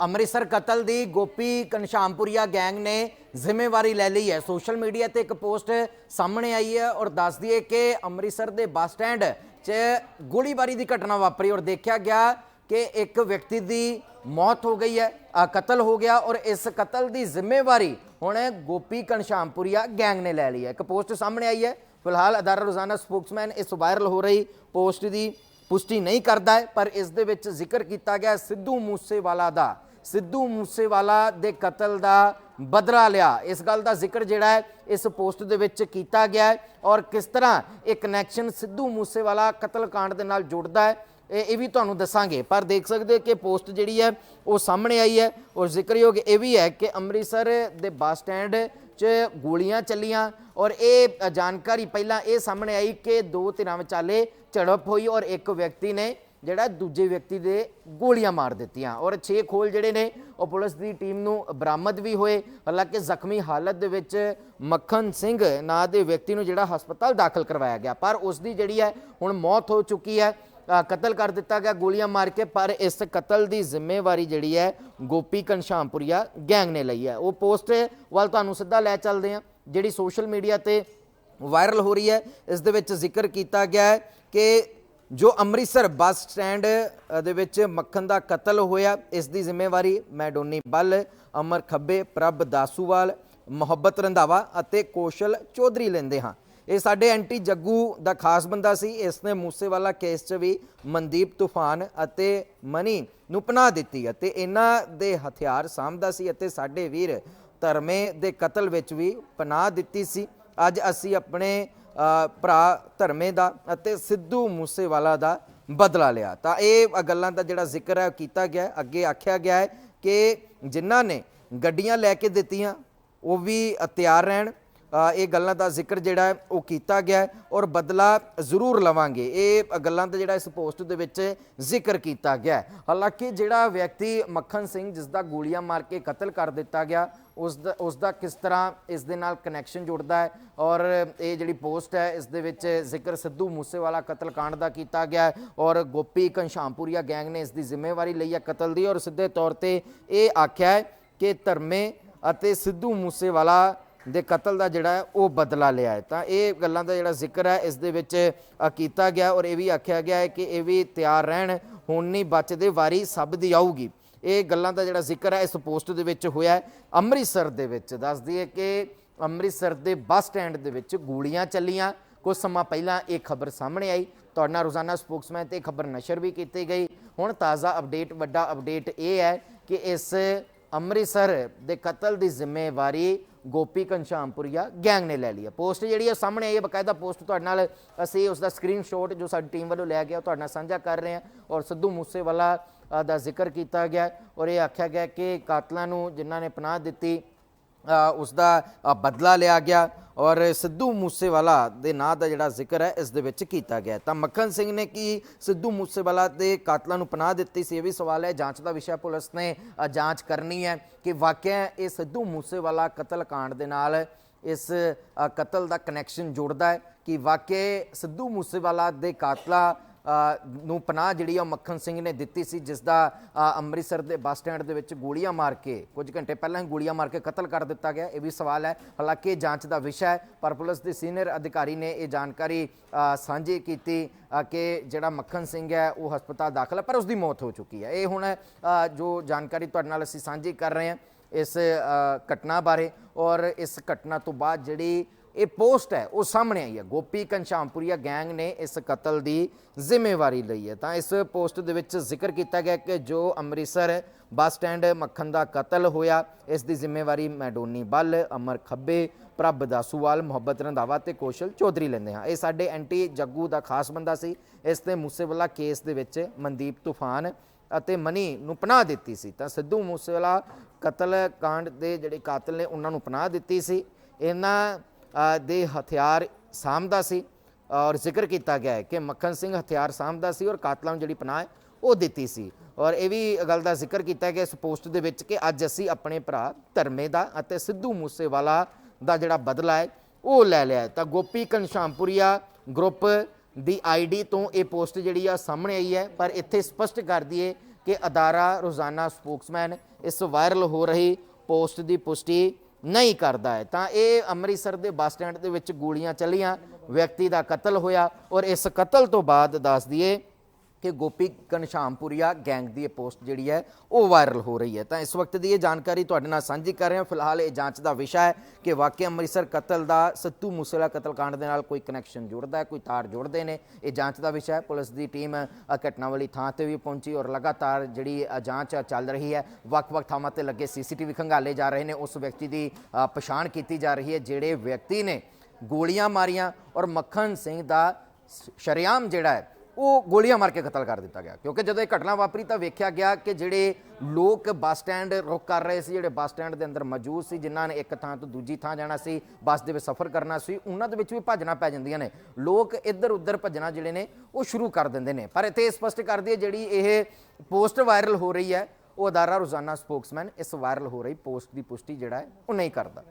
ਅੰਮ੍ਰਿਤਸਰ ਕਤਲ ਦੀ ਗੋਪੀ ਕਨਸ਼ਾਮਪੁਰੀਆ ਗੈਂਗ ਨੇ ਜ਼ਿੰਮੇਵਾਰੀ ਲੈ ਲਈ ਹੈ। ਸੋਸ਼ਲ ਮੀਡੀਆ ਤੇ ਇੱਕ ਪੋਸਟ ਸਾਹਮਣੇ ਆਈ ਹੈ ਔਰ ਦੱਸਦੀ ਹੈ ਕਿ ਅੰਮ੍ਰਿਤਸਰ ਦੇ ਬੱਸ ਸਟੈਂਡ 'ਚ ਗੋਲੀਬਾਰੀ ਦੀ ਘਟਨਾ ਵਾਪਰੀ ਔਰ ਦੇਖਿਆ ਗਿਆ ਕਿ ਇੱਕ ਵਿਅਕਤੀ ਦੀ ਮੌਤ ਹੋ ਗਈ ਹੈ ਕਤਲ ਹੋ ਗਿਆ ਔਰ ਇਸ ਕਤਲ ਦੀ ਜ਼ਿੰਮੇਵਾਰੀ ਹੁਣ ਗੋਪੀ ਕਨਸ਼ਾਮਪੁਰੀਆ ਗੈਂਗ ਨੇ ਲੈ ਲਈ ਹੈ। ਇੱਕ ਪੋਸਟ ਸਾਹਮਣੇ ਆਈ ਹੈ। ਫਿਲਹਾਲ ਅਦਾਰਾ ਰੋਜ਼ਾਨਾ ਸਪੋਕਸਮੈਨ ਇਸ ਵਾਇਰਲ ਹੋ ਰਹੀ ਪੋਸਟ ਦੀ ਪੁਸ਼ਟੀ ਨਹੀਂ ਕਰਦਾ ਹੈ, ਪਰ ਇਸ ਦੇ ਵਿੱਚ ਜ਼ਿਕਰ ਕੀਤਾ ਗਿਆ ਸਿੱਧੂ ਮੂਸੇਵਾਲਾ ਦਾ। ਸਿੱਧੂ ਮੂਸੇਵਾਲਾ ਦੇ ਕਤਲ ਦਾ ਬਦਲਾ ਲਿਆ। ਇਸ ਗੱਲ ਦਾ ਜ਼ਿਕਰ ਜਿਹੜਾ ਹੈ, ਇਸ ਪੋਸਟ ਦੇ ਵਿੱਚ ਕੀਤਾ ਗਿਆ ਹੈ ਔਰ ਕਿਸ ਤਰ੍ਹਾਂ ਇਹ ਕਨੈਕਸ਼ਨ ਸਿੱਧੂ ਮੂਸੇਵਾਲਾ ਕਤਲकांड ਦੇ ਨਾਲ ਜੁੜਦਾ ਹੈ, ਇਹ ਇਹ ਵੀ ਤੁਹਾਨੂੰ ਦੱਸਾਂਗੇ। ਪਰ ਦੇਖ ਸਕਦੇ ਹੋ ਕਿ ਪੋਸਟ ਜਿਹੜੀ ਹੈ, ਉਹ ਸਾਹਮਣੇ ਆਈ ਹੈ ਔਰ ਜ਼ਿਕਰਯੋਗ ਇਹ ਵੀ ਹੈ ਕਿ ਅੰਮ੍ਰਿਤਸਰ ਦੇ ਬੱਸ ਸਟੈਂਡ 'ਚ ਗੋਲੀਆਂ ਚੱਲੀਆਂ ਔਰ ਇਹ ਜਾਣਕਾਰੀ ਪਹਿਲਾਂ ਇਹ ਸਾਹਮਣੇ ਆਈ ਕਿ ਦੋ ਧਿਰਾਂ ਵਿਚਾਲੇ ਝੜਪ ਹੋਈ ਔਰ ਇੱਕ ਵਿਅਕਤੀ ਨੇ ਜਿਹੜਾ ਦੂਜੇ ਵਿਅਕਤੀ ਦੇ ਗੋਲੀਆਂ ਮਾਰ ਦਿੱਤੀਆਂ। ਔਰ 6 ਖੋਲ ਜਿਹੜੇ ਨੇ, ਉਹ ਪੁਲਿਸ ਦੀ ਟੀਮ ਨੂੰ ਬਰਾਮਦ ਵੀ ਹੋਏ। ਹਾਲਾਂਕਿ ਜ਼ਖਮੀ ਹਾਲਤ ਦੇ ਵਿੱਚ ਮੱਖਣ ਸਿੰਘ ਨਾਂ ਦੇ ਵਿਅਕਤੀ ਨੂੰ ਜਿਹੜਾ ਹਸਪਤਾਲ ਦਾਖਲ ਕਰਵਾਇਆ ਗਿਆ। ਪਰ ਉਸ ਦੀ ਜਿਹੜੀ ਹੈ, ਹੁਣ ਮੌਤ ਹੋ ਚੁੱਕੀ ਹੈ। ਕਤਲ ਕਰ ਦਿੱਤਾ ਗਿਆ, ਗੋਲੀਆਂ ਮਾਰ ਕੇ। ਪਰ ਇਸ ਕਤਲ ਦੀ ਜ਼ਿੰਮੇਵਾਰੀ ਜਿਹੜੀ ਹੈ, ਗੋਪੀ ਕਨਸ਼ਾਮਪੁਰੀਆ ਗੈਂਗ ਨੇ ਲਈ ਹੈ। ਉਹ ਪੋਸਟ ਵੱਲ ਤੁਹਾਨੂੰ ਸਿੱਧਾ ਲੈ ਚੱਲਦੇ ਹਾਂ, ਜਿਹੜੀ ਸੋਸ਼ਲ ਮੀਡੀਆ ਤੇ ਵਾਇਰਲ ਹੋ ਰਹੀ ਹੈ। ਇਸ ਦੇ ਵਿੱਚ ਜ਼ਿਕਰ ਕੀਤਾ ਗਿਆ ਹੈ ਕਿ ਜੋ ਅੰਮ੍ਰਿਤਸਰ ਬੱਸ ਸਟੈਂਡ ਦੇ ਵਿੱਚ ਮੱਖਣ ਦਾ ਕਤਲ ਹੋਇਆ, ਇਸ ਦੀ ਜ਼ਿੰਮੇਵਾਰੀ ਮੈਡੋਨੀ ਬੱਲ, ਅਮਰ ਖੱਬੇ, ਪ੍ਰਭ ਦਾਸੂਵਾਲ, ਮੁਹੱਬਤ ਰੰਧਾਵਾ ਅਤੇ ਕੋਸ਼ਲ ਚੌਧਰੀ ਲੈਂਦੇ ਹਾਂ। ਇਹ ਸਾਡੇ ਐਂਟੀ ਜੱਗੂ ਦਾ ਖਾਸ ਬੰਦਾ ਸੀ। ਇਸ ਨੇ ਮੂਸੇਵਾਲਾ ਕੇਸ 'ਚ ਵੀ ਮਨਦੀਪ ਤੂਫਾਨ ਅਤੇ ਮਨੀ ਨੂੰ ਪਨਾਹ ਦਿੱਤੀ ਅਤੇ ਇਹਨਾਂ ਦੇ ਹਥਿਆਰ ਸਾਂਭਦਾ ਸੀ ਅਤੇ ਸਾਡੇ ਵੀਰ ਧਰਮੇ ਦੇ ਕਤਲ ਵਿੱਚ ਵੀ ਪਨਾਹ ਦਿੱਤੀ ਸੀ। ਅੱਜ ਅਸੀਂ ਆਪਣੇ ਭਰਾ ਧਰਮੇ ਦਾ ਅਤੇ ਸਿੱਧੂ ਮੂਸੇਵਾਲਾ ਦਾ ਬਦਲਾ ਲਿਆ। ਤਾਂ ਇਹ ਗੱਲਾਂ ਦਾ ਜਿਹੜਾ ਜ਼ਿਕਰ ਹੈ ਉਹ ਕੀਤਾ ਗਿਆ ਅੱਗੇ ਆਖਿਆ ਗਿਆ ਹੈ ਕਿ ਜਿਨ੍ਹਾਂ ਨੇ ਗੱਡੀਆਂ ਲੈ ਕੇ ਦਿੱਤੀਆਂ, ਉਹ ਵੀ ਤਿਆਰ ਰਹਿਣ। ਇਹ ਗੱਲਾਂ ਦਾ ਜ਼ਿਕਰ ਜਿਹੜਾ ਉਹ ਕੀਤਾ ਗਿਆ ਔਰ ਬਦਲਾ ਜ਼ਰੂਰ ਲਵਾਂਗੇ। ਇਹ ਗੱਲਾਂ ਦਾ ਜਿਹੜਾ ਇਸ ਪੋਸਟ ਦੇ ਵਿੱਚ ਜ਼ਿਕਰ ਕੀਤਾ ਗਿਆ ਹਾਲਾਂਕਿ ਜਿਹੜਾ ਵਿਅਕਤੀ ਮੱਖਣ ਸਿੰਘ ਜਿਸ ਦਾ ਗੋਲੀਆਂ ਮਾਰ ਕੇ ਕਤਲ ਕਰ ਦਿੱਤਾ ਗਿਆ ਉਸ ਦਾ ਉਸ ਦਾ ਕਿਸ ਤਰ੍ਹਾਂ ਇਸ ਦੇ ਨਾਲ ਕਨੈਕਸ਼ਨ ਜੁੜਦਾ ਹੈ? ਔਰ ਇਹ ਜਿਹੜੀ ਪੋਸਟ ਹੈ, ਇਸ ਦੇ ਵਿੱਚ ਜ਼ਿਕਰ ਸਿੱਧੂ ਮੂਸੇਵਾਲਾ ਕਤਲकांड ਦਾ ਕੀਤਾ ਗਿਆ ਹੈ ਔਰ ਗੋਪੀ ਘਨਸ਼ਾਮਪੁਰੀਆ ਗੈਂਗ ਨੇ ਇਸ ਦੀ ਜ਼ਿੰਮੇਵਾਰੀ ਲਈ ਹੈ ਕਤਲ ਦੀ ਔਰ ਸਿੱਧੇ ਤੌਰ ਤੇ ਇਹ ਆਖਿਆ ਹੈ ਕਿ ਧਰਮੇ ਅਤੇ ਸਿੱਧੂ ਮੂਸੇਵਾਲਾ ਦੇ ਕਤਲ ਦਾ ਜਿਹੜਾ ਉਹ ਬਦਲਾ ਲਿਆ ਹੈ। ਤਾਂ ਇਹ ਗੱਲਾਂ ਦਾ ਜਿਹੜਾ ਜ਼ਿਕਰ ਹੈ, ਇਸ ਦੇ ਵਿੱਚ ਕੀਤਾ ਗਿਆ ਔਰ ਇਹ ਵੀ ਆਖਿਆ ਗਿਆ ਹੈ ਕਿ ਇਹ ਵੀ ਤਿਆਰ ਰਹਿਣ, ਹੁਣ ਨਹੀਂ ਬਚਦੇ, ਵਾਰੀ ਸਭ ਦੀ ਆਊਗੀ। ਇਹ ਗੱਲਾਂ ਦਾ ਜਿਹੜਾ ਜ਼ਿਕਰ ਹੈ, ਇਸ ਪੋਸਟ ਦੇ ਵਿੱਚ ਹੋਇਆ ਅੰਮ੍ਰਿਤਸਰ ਦੇ ਵਿੱਚ ਦੱਸ ਦਈਏ ਕਿ ਅੰਮ੍ਰਿਤਸਰ ਦੇ ਬੱਸ ਸਟੈਂਡ ਦੇ ਵਿੱਚ ਗੋਲੀਆਂ ਚੱਲੀਆਂ। ਕੁਝ ਸਮਾਂ ਪਹਿਲਾਂ ਇਹ ਖਬਰ ਸਾਹਮਣੇ ਆਈ। ਤੁਹਾਡੇ ਨਾਲ ਰੋਜ਼ਾਨਾ ਸਪੋਕਸਮੈਨ ਤੇ ਖਬਰ ਨਸ਼ਰ ਵੀ ਕੀਤੀ ਗਈ। ਹੁਣ ਤਾਜ਼ਾ ਅਪਡੇਟ, ਵੱਡਾ ਅਪਡੇਟ ਇਹ ਹੈ ਕਿ ਇਸ ਅੰਮ੍ਰਿਤਸਰ ਦੇ ਕਤਲ ਦੀ ਜ਼ਿੰਮੇਵਾਰੀ ਗੋਪੀ ਘਨਸ਼ਾਮਪੁਰੀਆ ਗੈਂਗ ਨੇ ਲੈ ਲਈ ਹੈ ਪੋਸਟ ਜਿਹੜੀ ਹੈ ਸਾਹਮਣੇ ਆਈ ਹੈ ਬਕਾਇਦਾ ਪੋਸਟ ਤੁਹਾਡੇ ਨਾਲ ਅਸੀਂ ਉਸ ਦਾ ਸਕਰੀਨਸ਼ਾਟ ਜੋ ਸਾਡੀ ਟੀਮ ਵੱਲੋਂ ਲਿਆ ਗਿਆ ਉਹ ਤੁਹਾਡੇ ਨਾਲ ਸਾਂਝਾ ਕਰ ਰਹੇ ਹਾਂ ਔਰ ਸਿੱਧੂ ਮੂਸੇਵਾਲਾ ਦਾ ਜ਼ਿਕਰ ਕੀਤਾ ਗਿਆ ਔਰ ਇਹ ਆਖਿਆ ਗਿਆ ਕਿ ਕਾਤਲਾਂ ਨੂੰ ਜਿਨ੍ਹਾਂ ਨੇ ਪਨਾਹ ਦਿੱਤੀ ਅ, ਉਸ ਦਾ ਬਦਲਾ ਲਿਆ ਗਿਆ ਔਰ ਸਿੱਧੂ ਮੂਸੇਵਾਲਾ ਦੇ ਨਾਂ ਦਾ ਜਿਹੜਾ ਜ਼ਿਕਰ ਹੈ ਇਸ ਦੇ ਵਿੱਚ ਕੀਤਾ ਗਿਆ ਤਾਂ ਮੱਖਣ ਸਿੰਘ ਨੇ ਕੀ ਸਿੱਧੂ ਮੂਸੇਵਾਲਾ ਦੇ ਕਾਤਲਾਂ ਨੂੰ ਪਨਾਹ ਦਿੱਤੀ ਸੀ ਇਹ ਵੀ ਸਵਾਲ ਹੈ। ਜਾਂਚ ਦਾ ਵਿਸ਼ਾ ਪੁਲਿਸ ਨੇ ਜਾਂਚ ਕਰਨੀ ਹੈ ਕਿ ਵਾਕਿਆ ਇਹ ਸਿੱਧੂ ਮੂਸੇਵਾਲਾ ਕਤਲ ਕਾਂਡ ਦੇ ਨਾਲ ਇਸ ਕਤਲ ਦਾ ਕਨੈਕਸ਼ਨ ਜੁੜਦਾ ਹੈ ਕਿ ਵਾਕਿਆ ਸਿੱਧੂ ਮੂਸੇਵਾਲਾ ਦੇ ਕਾਤਲਾ ਨੂੰ ਪਨਾਹ ਜਿਹੜੀ ਆ ਉਹ ਮੱਖਣ ਸਿੰਘ ਨੇ ਦਿੱਤੀ ਸੀ ਜਿਸ ਦਾ ਅੰਮ੍ਰਿਤਸਰ ਦੇ ਬੱਸ ਸਟੈਂਡ ਦੇ ਵਿੱਚ ਗੋਲੀਆਂ ਮਾਰ ਕੇ, ਕੁਝ ਘੰਟੇ ਪਹਿਲਾਂ ਹੀ ਗੋਲੀਆਂ ਮਾਰ ਕੇ ਕਤਲ ਕਰ ਦਿੱਤਾ ਗਿਆ। ਇਹ ਵੀ ਸਵਾਲ ਹੈ। ਹਾਲਾਂਕਿ ਇਹ ਜਾਂਚ ਦਾ ਵਿਸ਼ਾ ਹੈ, ਪਰ ਪੁਲਿਸ ਦੇ ਸੀਨੀਅਰ ਅਧਿਕਾਰੀ ਨੇ ਇਹ ਜਾਣਕਾਰੀ ਸਾਂਝੀ ਕੀਤੀ ਕਿ ਜਿਹੜਾ ਮੱਖਣ ਸਿੰਘ ਹੈ, ਉਹ ਹਸਪਤਾਲ ਦਾਖਲ ਹੈ, ਪਰ ਉਸ ਦੀ ਮੌਤ ਹੋ ਚੁੱਕੀ ਹੈ। ਇਹ ਹੁਣ ਜੋ ਜਾਣਕਾਰੀ ਤੁਹਾਡੇ ਨਾਲ ਅਸੀਂ ਸਾਂਝੀ ਕਰ ਰਹੇ ਹਾਂ ਇਸ ਘਟਨਾ ਬਾਰੇ ਔਰ ਇਸ ਘਟਨਾ ਤੋਂ ਬਾਅਦ ਜਿਹੜੀ ਇਹ ਪੋਸਟ ਹੈ, ਉਹ ਸਾਹਮਣੇ ਆਈ ਹੈ। ਗੋਪੀ ਘਨਸ਼ਾਮਪੁਰੀਆ ਗੈਂਗ ਨੇ ਇਸ ਕਤਲ ਦੀ ਜ਼ਿੰਮੇਵਾਰੀ ਲਈ ਹੈ। ਤਾਂ ਇਸ ਪੋਸਟ ਦੇ ਵਿੱਚ ਜ਼ਿਕਰ ਕੀਤਾ ਗਿਆ ਕਿ ਜੋ ਅੰਮ੍ਰਿਤਸਰ ਬੱਸ ਸਟੈਂਡ ਮੱਖਣ ਦਾ ਕਤਲ ਹੋਇਆ, ਇਸ ਦੀ ਜ਼ਿੰਮੇਵਾਰੀ ਮੈਡੋਨੀ ਬੱਲ, ਅਮਰ ਖੱਬੇ, ਪ੍ਰਭ ਦਾਸੂਵਾਲ, ਮੁਹੱਬਤ ਰੰਧਾਵਾ ਤੇ ਕੋਸ਼ਲ ਚੌਧਰੀ ਲੈਂਦੇ ਹਾਂ। ਇਹ ਸਾਡੇ ਐਂਟੀ ਜੱਗੂ ਦਾ ਖਾਸ ਬੰਦਾ ਸੀ। ਇਸ ਤੇ ਮੂਸੇਵਾਲਾ ਕੇਸ ਦੇ ਵਿੱਚ ਮਨਦੀਪ ਤੂਫਾਨ ਅਤੇ ਮਨੀ ਨੂੰ ਪਨਾਹ ਦਿੱਤੀ ਸੀ। ਤਾਂ ਸਿੱਧੂ ਮੂਸੇਵਾਲਾ ਕਤਲ ਕਾਂਡ ਦੇ ਜਿਹੜੇ ਕਾਤਲ ਨੇ, ਉਹਨਾਂ ਨੂੰ ਪਨਾਹ ਦਿੱਤੀ ਸੀ। ਇਹਨਾਂ ਦੇ ਹਥਿਆਰ ਸਾਂਭਦਾ ਸੀ ਔਰ ਜ਼ਿਕਰ ਕੀਤਾ ਗਿਆ ਹੈ ਕਿ ਮੱਖਣ ਸਿੰਘ ਹਥਿਆਰ ਸਾਂਭਦਾ ਸੀ ਔਰ ਕਾਤਲਾਂ ਨੂੰ ਜਿਹੜੀ ਪਨਾਹ ਹੈ, ਉਹ ਦਿੱਤੀ ਸੀ। ਔਰ ਇਹ ਵੀ ਗੱਲ ਦਾ ਜ਼ਿਕਰ ਕੀਤਾ ਗਿਆ ਇਸ ਪੋਸਟ ਦੇ ਵਿੱਚ ਕਿ ਅੱਜ ਅਸੀਂ ਆਪਣੇ ਭਰਾ ਧਰਮੇ ਦਾ ਅਤੇ ਸਿੱਧੂ ਮੂਸੇਵਾਲਾ ਦਾ ਜਿਹੜਾ ਬਦਲਾ ਹੈ, ਉਹ ਲੈ ਲਿਆ ਤਾਂ ਗੋਪੀ ਘਨਸ਼ਾਮਪੁਰੀਆ ਗਰੁੱਪ ਦੀ ਆਈਡੀ ਤੋਂ ਇਹ ਪੋਸਟ ਜਿਹੜੀ ਆ ਸਾਹਮਣੇ ਆਈ ਹੈ, ਪਰ ਇੱਥੇ ਸਪਸ਼ਟ ਕਰ ਦਈਏ ਕਿ ਅਦਾਰਾ ਰੋਜ਼ਾਨਾ ਸਪੋਕਸਮੈਨ ਇਸ ਵਾਇਰਲ ਹੋ ਰਹੀ ਪੋਸਟ ਦੀ ਪੁਸ਼ਟੀ ਨਹੀਂ ਕਰਦਾ ਹੈ। ਤਾਂ ਇਹ ਅੰਮ੍ਰਿਤਸਰ ਦੇ ਬੱਸ ਸਟੈਂਡ ਦੇ ਵਿੱਚ ਗੋਲੀਆਂ ਚੱਲੀਆਂ, ਵਿਅਕਤੀ ਦਾ ਕਤਲ ਹੋਇਆ ਔਰ ਇਸ ਕਤਲ ਤੋਂ ਬਾਅਦ ਦੱਸ ਦਈਏ ਕਿ ਗੋਪੀ ਘਨਸ਼ਾਮਪੁਰੀਆ ਗੈਂਗ ਦੀ ਇਹ ਪੋਸਟ ਜਿਹੜੀ ਹੈ, ਉਹ ਵਾਇਰਲ ਹੋ ਰਹੀ ਹੈ। ਤਾਂ ਇਸ ਵਕਤ ਦੀ ਇਹ ਜਾਣਕਾਰੀ ਤੁਹਾਡੇ ਨਾਲ ਸਾਂਝੀ ਕਰ ਰਹੇ ਹਾਂ। ਫਿਲਹਾਲ ਇਹ ਜਾਂਚ ਦਾ ਵਿਸ਼ਾ ਹੈ ਕਿ ਵਾਕਿਆ ਅੰਮ੍ਰਿਤਸਰ ਕਤਲ ਦਾ ਸੱਤੂ ਮੂਸੇਵਾਲਾ ਕਤਲकांड ਦੇ ਨਾਲ ਕੋਈ ਕਨੈਕਸ਼ਨ ਜੁੜਦਾ ਹੈ, ਕੋਈ ਤਾਰ ਜੁੜਦੇ ਨੇ। ਇਹ ਜਾਂਚ ਦਾ ਵਿਸ਼ਾ ਹੈ। ਪੁਲਿਸ ਦੀ ਟੀਮ ਘਟਨਾ ਵਾਲੀ ਥਾਂ ਤੇ ਵੀ ਪਹੁੰਚੀ ਔਰ ਲਗਾਤਾਰ ਜਿਹੜੀ ਜਾਂਚ ਚੱਲ ਰਹੀ ਹੈ। ਵੱਖ-ਵੱਖ ਥਾਵਾਂ ਤੇ ਲੱਗੇ ਸੀਸੀਟੀਵੀ ਖੰਗਾਲੇ ਜਾ ਰਹੇ ਨੇ। ਉਸ ਵਿਅਕਤੀ ਦੀ ਪਛਾਣ ਕੀਤੀ ਜਾ ਰਹੀ ਹੈ। ਜਿਹੜੇ ਵਿਅਕਤੀ ਨੇ ਗੋਲੀਆਂ ਮਾਰੀਆਂ ਔਰ ਮੱਖਣ ਸਿੰਘ ਦਾ ਸ- ਸ਼ਰੇਆਮ ਜਿਹੜਾ ਹੈ ਉਹ ਗੋਲੀਆਂ ਮਾਰ ਕੇ ਕਤਲ ਕਰ ਦਿੱਤਾ ਗਿਆ। ਕਿਉਂਕਿ ਜਦੋਂ ਇਹ ਘਟਨਾ ਵਾਪਰੀ ਤਾਂ ਵੇਖਿਆ ਗਿਆ ਕਿ ਜਿਹੜੇ ਲੋਕ ਬੱਸ ਸਟੈਂਡ ਰੁਕ ਕਰ ਰਹੇ ਸੀ, ਜਿਹੜੇ ਬੱਸ ਸਟੈਂਡ ਦੇ ਅੰਦਰ ਮੌਜੂਦ ਸੀ, ਜਿਨ੍ਹਾਂ ਨੇ ਇੱਕ ਥਾਂ ਤੋਂ ਦੂਜੀ ਥਾਂ ਜਾਣਾ ਸੀ, ਬੱਸ ਦੇ ਵਿੱਚ ਸਫ਼ਰ ਕਰਨਾ ਸੀ, ਉਹਨਾਂ ਦੇ ਵਿੱਚ ਵੀ ਭੱਜਣਾ ਪੈ ਜਾਂਦੀਆਂ ਨੇ। ਲੋਕ ਇੱਧਰ ਉੱਧਰ ਭੱਜਣਾ ਜਿਹੜੇ ਨੇ, ਉਹ ਸ਼ੁਰੂ ਕਰ ਦਿੰਦੇ ਨੇ। ਪਰ ਇੱਥੇ ਸਪਸ਼ਟ ਕਰ ਦਈਏ, ਜਿਹੜੀ ਇਹ ਪੋਸਟ ਵਾਇਰਲ ਹੋ ਰਹੀ ਹੈ, ਉਹ ਅਦਾਰਾ ਰੋਜ਼ਾਨਾ ਸਪੋਕਸਮੈਨ ਇਸ ਵਾਇਰਲ ਹੋ ਰਹੀ ਪੋਸਟ ਦੀ ਪੁਸ਼ਟੀ ਜਿਹੜਾ ਹੈ, ਉਹ ਨਹੀਂ ਕਰਦਾ।